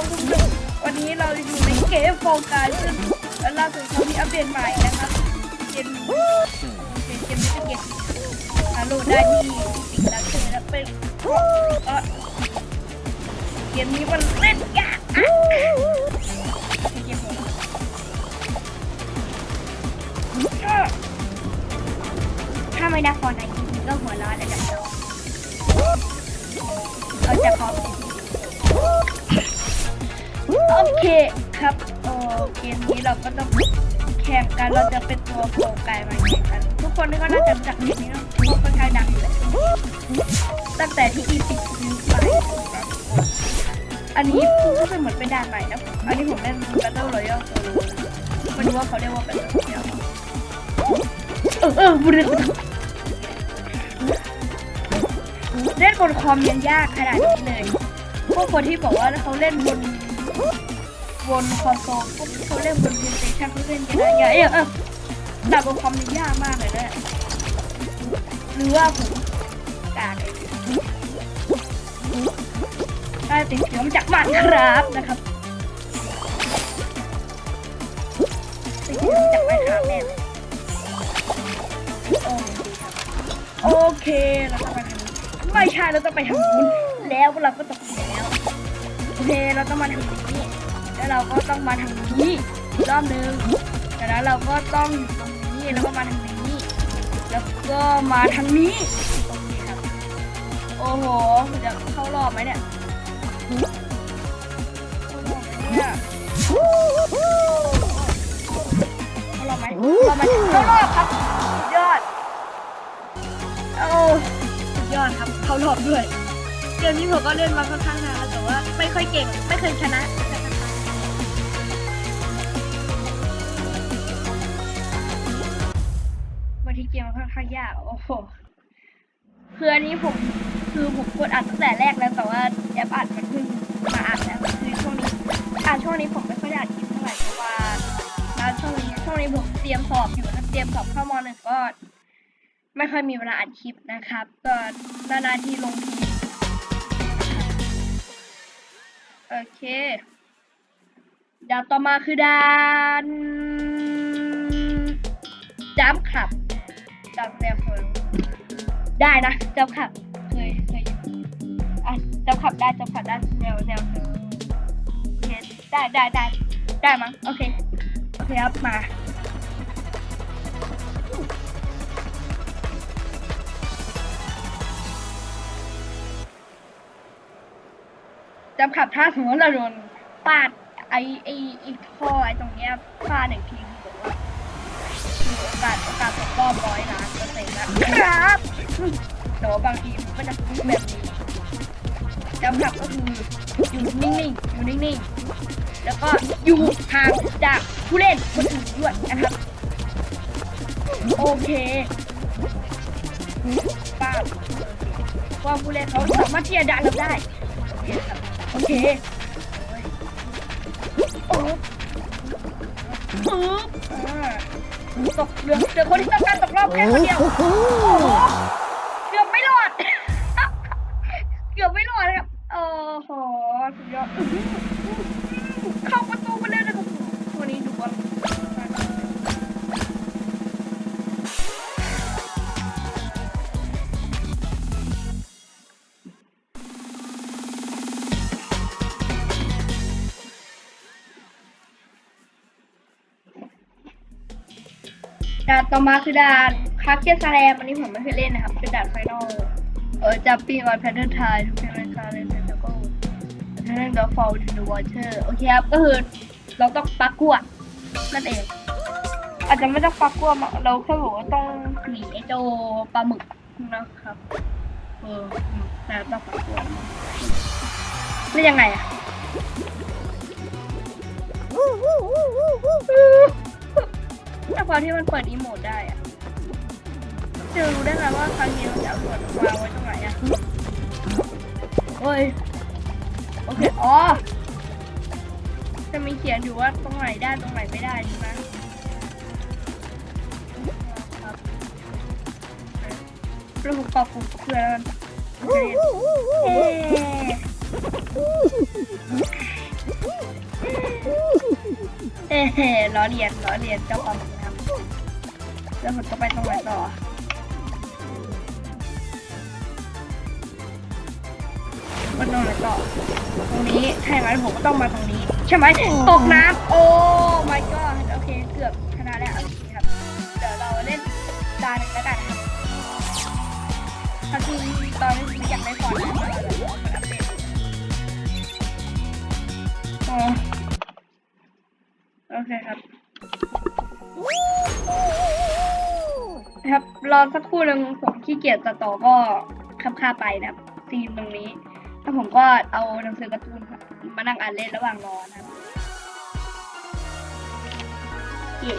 ครับทุกคนวันนี้เราอยู่ในเกมโฟกัสซึ่งล่าสุดเขามีอัปเดตใหม่นะครับเกมเกมเกมนี้เป็นเกมอ่าโหลดได้ที่สิงแล้วคือแล้วเป็นเกมนี้มันเล่นยากอะเกมผมถ้าไม่ได้ฟอนไหนก็หัวร้อนระดับโลกเราจะขอ โอเคครับโอเกมนี้เราก็ต้องแข่งกันเราจะเป็นตัวโปรไกมาแข่งกัน ทุกคนนี่ก็น่าจะรู้จักเกมนี้เนอะเพราะค่อนข้างดังอยู่แล้วตั้งแต่ที่อีพิกซื้ไปอันนี้รู้สึกเหมือนเป็นด่านใหม่นะผมอันนี้ผมเล่น Battle Royale Solo นะไม่รู้ว่าเขาเรียกว่าเป็นอะไรเนี่ยเออเออบุรีเล่นบนคอมยังยากขนาดนี้เลย พวกคนที่บอกว่าเขาเล่นบน บนคอนโซลเขาเล่นบนเพลย์สเตชันเขาเล่นกันได้ไงเออเออแต่บนคอมมันยากมากเลยนะหรือว่าผมกากเลยได้ติดเสียงมจากมันครับนะครับติดเสียงมาจากมันครับแน่ยโอเคเราจะไปทางนี้ไม่ใช่เราจะไปทางนู้นแล้วเราก็ตกแล้วโอ เค เราต้องมาทางนี้ แล้วเราก็ต้องมาทางนี้รอบนึงจากนั้นเราก็ต้องอยู่ตรงนี้แล้วก็มาทางนี้ แล้วก็มาทางนี้ตรงนี้ครับ โอ้โหจะเข้ารอบไหมเนี่ยเข้ารอบไหมเนี่ยเข้ารอบไหมเข้ารอบไหมเข้ารอบครับสุดยอด โอ้สุดยอดครับ เข้ารอบด้วย เกมนี้ผมก็เล่นมาค่อนข้างนานแล้วแต่ว่าไม่ค่อยเก่ง ไม่เคยชนะบางทีเกมมันค่อนข้างยากโอ้โหคืออันนี้ผมคือผมกดอัดตั้งแต่แรกแล้วแต่ว่าแอปอัดมันเพิ่งมาอัดแล้วคือช่วงนี้อ่าช่วงนี้ผมไม่ค่อยได้อัดคลิปเท่าไหร่เพราะว่าแล้วช่วงนี้ช่วงนี้ผมเตรียมสอบอยู่นะเตรียมสอบเข้ามหนึ่งก็ ไม่ค่อยมีเวลาอัดคลิปนะครับ ก็นานๆทีลงที โอเคดานต่อมาคือดานจัมขับจำแซมเคยได้นะจัมขับเคยเคยอะจัมขับได้จัมขับได้แนวแนวเคยโอเคได้ได้ได้ได้มั้งโอเคโอเคครับมา จำขับถ้าสมมติเราโดนปาดไอไอไอท่อไอตรงเนี้ยปาดหนึ่งทีคือแบบว่าคือโอกาสโอกาสตกรอบร้อยล้านเปอร์เซ็นต์นะครับแต่ว่าบางทีมันก็จะแบบนี้จำขับก็คืออยู่นิ่งๆอยู่นิ่งๆแล้วก็อยู่ห่างจากผู้เล่นคนอื่นด้วยนะครับ โอเคป้าว่าผู้เล่นเขาสามารถที่จะดันเราได้โอเค โอ้ปึ๊บอ่าตกเหลือเหลือคนที่ต้องการตกรอบแค่คนเดียว โอ้โหเกือบไม่รอด เกือบไม่รอดเลยครับ โอ้โห สุดยอด ด่านต่อมาคือด่านคาเกสแลมอันนี้ผมไม่เคยเล่นนะครับ เป็นด่านไฟนอลเออจับปีออนแพทเทิร์นไทยทุกเพลงคาเลนเซนโก้แพทเทิร์นดอฟอลทูเดอะวอเตอร์โอเคครับก็คือเราต้องปักกัวนั่นเอง อาจจะไม่ต้องปักกัวมาเราแค่บอกว่าต้องหนีไอ้โจปลาหมึกนะครับเออแต่ต้องปักกัวแล้วยังไงอะ แต่พอที่มันเปิดอีโมดได้อะจะรู้ได้ไงว่าครั้งนี้เราจะเอาส่วนวางไว้ตรงไหนอะโอ้ยโอเคอ๋อจะมีเขียนอยู่ว่าตรงไหนได้ตรงไหนไม่ได้ใช่ไหมครับแล้วผมกรอบผมเพื่อนเอ๊ะเอ้ยล้อเลียนล้อเลียนเจ้าของนะครับ แล้วผมจะไปตรงไหนต่อมันตรงไหนต่อ ตรงนี้ถ้าอย่างนั้นผมก็ต้องมาตรงนี้ ใช่ไหมตกน้ำโอ้ my god โอเค เกือบชนะแล้วโอเคครับ เดี๋ยวเราเล่นตาหนึ่งแล้วกันนะครับถ้าคือตอนนี้ผมอยากได้ฟอนต์นะเดี๋ยวเรามาอัปเดตอ๋อโอเคครับ นะครับ รอสักครู่หนึ่งผมขี้เกียจตัดต่อก็คับค่าไปนะครับซีนตรงนี้ แล้วผมก็เอาหนังสือการ์ตูนมานั่งอ่านเล่นระหว่างรอนะครับเย่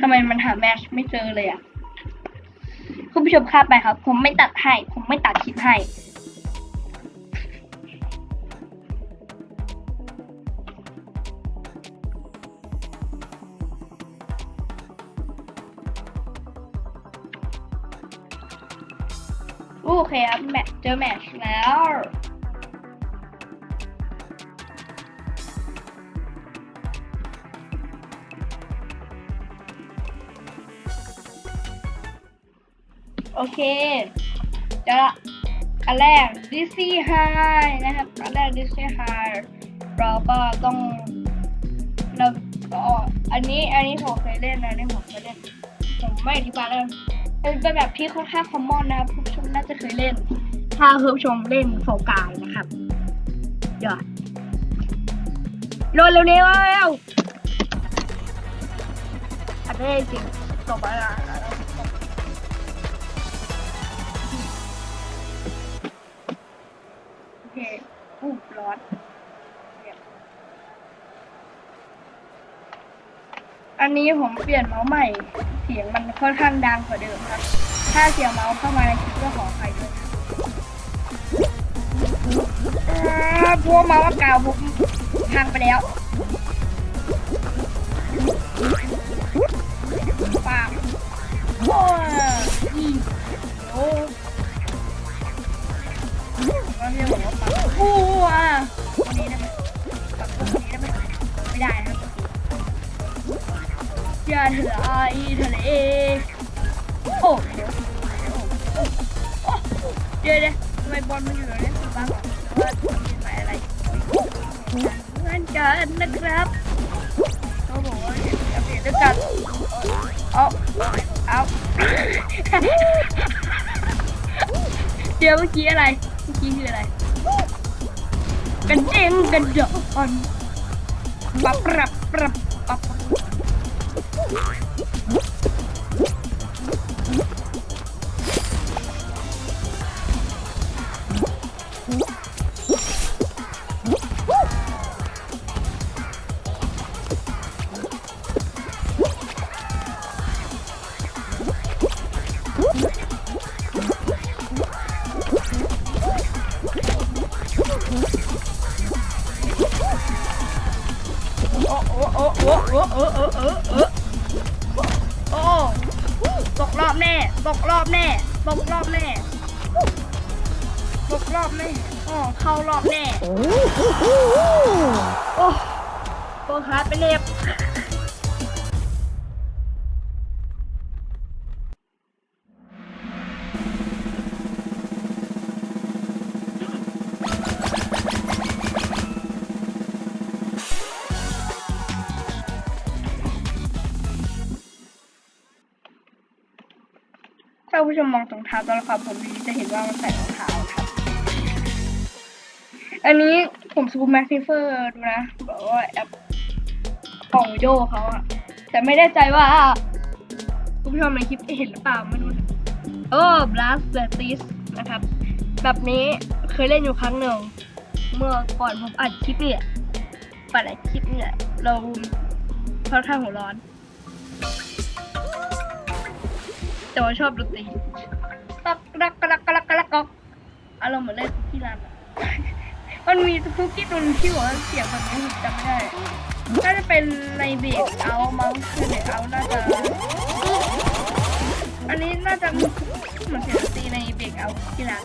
ทำไมมันหาแมชไม่เจอเลยอะ คุณผู้ชมข้ามไปครับ ผมไม่ตัดให้ ผมไม่ตัดคลิปให้ อแมทช์แล้ว โอเค จะอันแรกดิซี่ไฮนะครับ อันแรกดิซี่ไฮเราก็ต้องเราก็อันนี้ อันนี้ผมเคยเล่นนะอันนี้ผมเคยเล่น ผมไม่อธิบายแล้วเป็นแบบที่ค่อนข้างคอมมอนนะครับผู้ชมน่าจะเคยเล่น ถ้าผู้ชมเล่นโฟกายนะครับเดี๋ยวโดนเร็วๆแล้วอันนี้จริงตบอะไรโอเคอู้ร้อนอันนี้ผมเปลี่ยนเมาส์ใหม่ เสียงมันค่อนข้างดังกว่าเดิมครับ ถ้าเสียงเมาส์เข้ามาในคลิปก็ขออภัยด้วย พวกมาส์กาวผมพังไปแล้วปากโอ้ยโอ้วันนี้ผมว่าปากอู้อะวันนี้นะปากวันนี้นะไม่ได้นะอย่าเถอะไอทะเลโอ้เดี๋ยวเดี๋ยวทำไมบอลมันอยู่เนี่ยบ้าง ว่ามันเป็นอะไรเพื่อนกันนะครับเขาบอกว่าจะเปลี่ยนด้วยกันเอาเอาเดี๋ยวเมื่อกี้อะไร เมื่อกี้คืออะไร กันเด้งกันเดอนปับปรับปรับปับ เข้ารอบแน่โอ้ตัวขาดไปเรียบถ้าผู้ชมมองตรงเท้าตัวละครผมดีจะเห็นว่ามันใส่รองเท้าครับ อันนี้ผมซูมแม็กซิเฟอร์ดูนะแบบว่าแอปของโยเขาอะแต่ไม่แน่ใจว่าคุณผู้ชมในคลิปเห็นหรือเปล่าไม่รู้โอ้ Blast the t i s นะครับ แบบนี้เคยเล่นอยู่ครั้งหนึ่ง เมื่อก่อนผมอัดคลิปเนี่ยปัดอัดคลิปเนี่ยเราค่อนข้างหัวร้อน แต่ว่าชอบดนตรีตักรักกรักกรักกรักกอกอารมณ์เหมือนเล่นคุกกี้รัน มันมีคุกกี้ตุนที่หัว่าเสียงแบบนี้จำไม่ได้น่าจะเป็นในเบรกเอามั้งคือเบรกเอาน่าจะ อันนี้น่าจะเหมือนเสียงตีในเบรกเอาที่ร้าน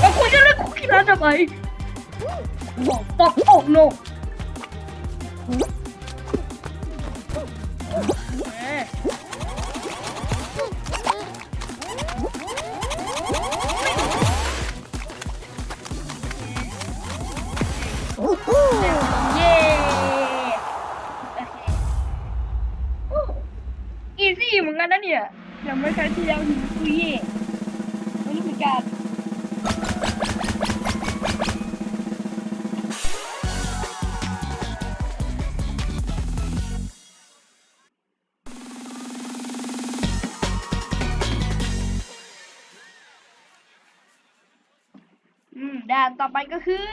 เอาคุยกันเลยคุกกี้ร้านจะไปบอกบอกโอ้โน อีเหมือนกันนะเนี่ยยังไม่ใช่ที่แล้วถึงคุยเย่ไม่รู้เหมือนกันด่านต่อไปก็คือ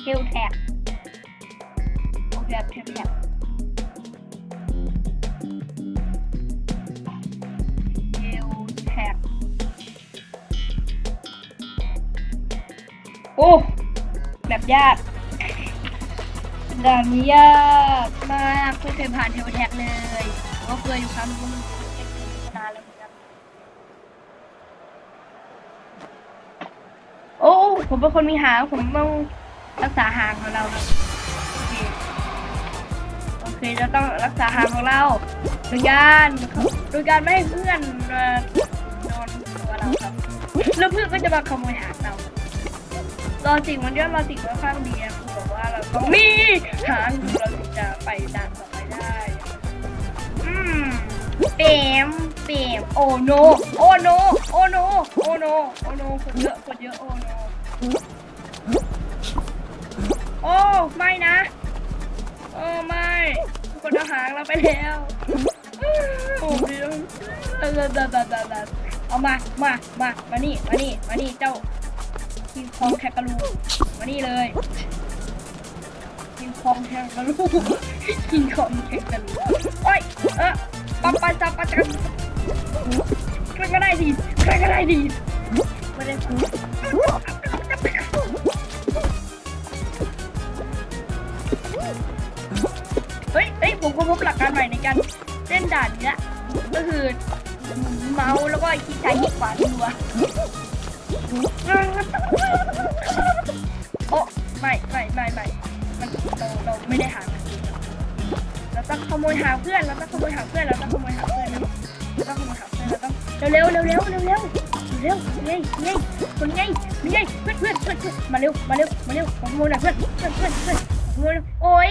เทลแท็กโอเคเทลแท็ก โอ้แบบยากด่านนี้ยากมากไม่เคยผ่านเทลแท็กเลยก็เคยอยู่ครั้งนึงนนานแล้วเหมือนกันโอ้ผมเป็นคนมีหางผมต้องรักษาหางของเราครับโอเคโอเคเราต้องรักษาหางของเราโดยการโดยการไม่ให้เพื่อนโดนตัวเราครับแล้วเพื่อนก็จะมาขโมยหางเรา รอสิ่งวันนี้รอสิ่งค่อนข้างดีนะคือแบบว่าเราต้องมีหางเราถึงจะไปด่านต่อไปได้ อืมเปมเปมโอโนโอโนโอโนโอโนโอโนคนเยอะคนเยอะโอโนโอ้ไม่นะโอ้ไม่คนเอาหางเราไปแล้วโอ้เดียวดาเดาเดาเดดาเดาเอามามามามานี่มานี่มานี่เจ้า คิงคองแคกะลูมานี่เลยคิงคองแคกะลูคิงคองแคกะลูโอ้ยเออปั๊บปั๊บจับปั๊บจับใครก็ได้ดีใครก็ได้ดีไม่ได้พูเฮ้ยเฮ้ยผมก็พบหลักการใหม่ในการเล่นด่านเนี้ยก็คือเมาส์แล้วก็คลิกซ้ายคลิกขวารัว โอ้ไม่ไม่ไม่ไม่มันเราเราไม่ได้หามันเองเราต้องขโมยหาเพื่อนเราต้องขโมยหาเพื่อนเราต้องขโมยหาเพื่อนเราต้องขโมยหาเพื่อนเราต้องเร็วเร็วเร็วเร็วเร็วเร็วเร็วเร็วเร็วคนไงคนไงเพื่อนเพื่อนเพื่อนเพื่อนมาเร็วมาเร็วมาเร็วขโมยหน่อยเพื่อนเพื่อนเพื่อนเพื่อนขโมยโอ้ย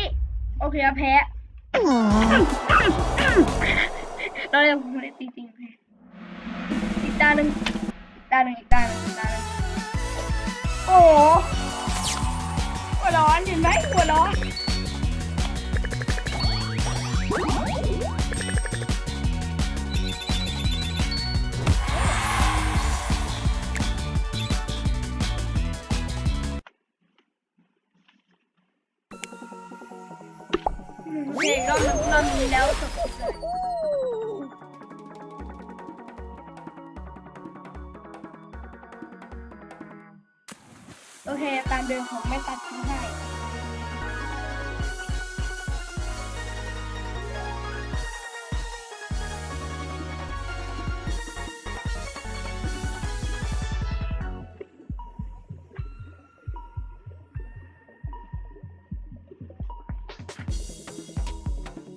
โอเคแพ้เราเร็วผมเลยจริงๆแพ้อีกตาหนึ่ง ตานหนึ่งอีกตานหนึ่งอีกตาหนึ่งโอ้หัวร้อนเห็นไหมหัวร้อนโอเครอบนึงรอบนี้แล้วจบเลย เคการเดินผมไม่ตัดทิ้งให้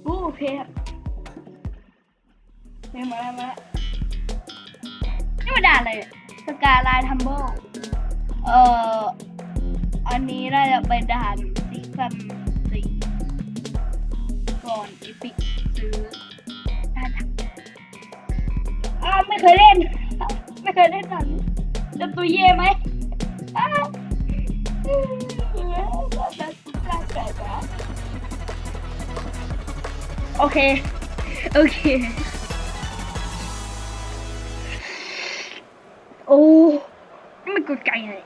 อู้โอเคครับเรียมาแล้วมาแล้วนี่มาด่าอะไรเนี่ยสกาไลน์ทัมเบิลเอ่อ อันนี้น่าจะเป็นด่านซีซั่นสี่ก่อนอีพิกซื้อด่านอ้าวไม่เคยเล่น ไม่เคยเล่นด่านจะตัวเย่ไหมอ้าวโอเค โอเค โอ้นี่มันกดไก่เลย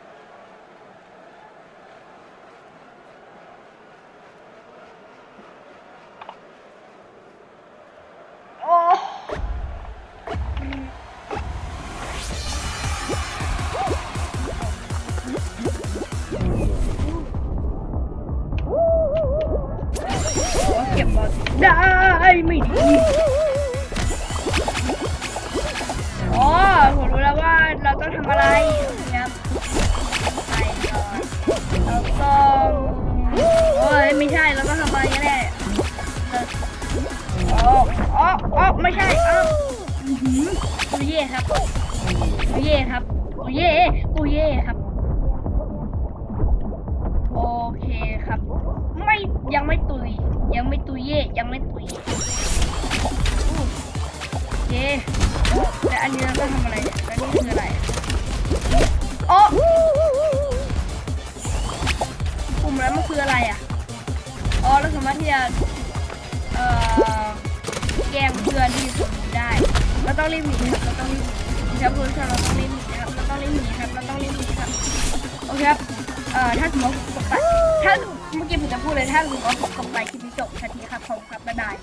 ไม่ดีอ๋อผมรู้แล้วว่าเราต้องทำอะไรครับไปก่ตองโอ้ยไม่ใช่เล้องทำอะไรกันแน่ออออออไม่ใช่เอ้าปูเย่ครับปูเย่ครับปูเย่ปูเย่ครับ โอเคครับ ไม่ยังไม่ตุย ยังไม่ตุยเย่ยังไม่ตุยโอเคแล้วอันนี้เราต้องทำอะไรเนี่ยแล้วนี่คืออะไรโอ้ปุ่มแล้วมันคืออะไรอะอ๋อเราสามารถที่จะเอ่อแกล้งเพื่อนที่สมมุติได้เราต้องรีบหนีครับเราต้องรีบหนีครับคุณผู้ชมเราต้องรีบหนีครับเราต้องรีบหนีครับเราต้องรีบหนีครับโอเคครับ เอ่อถ้าสมมติผมกไปถ้าเมื่อกี้ผมจะพูดเลยถ้าสมมติว่าผมกไปคลิปนี้จบทันทีครับผมครับบ๊ายบาย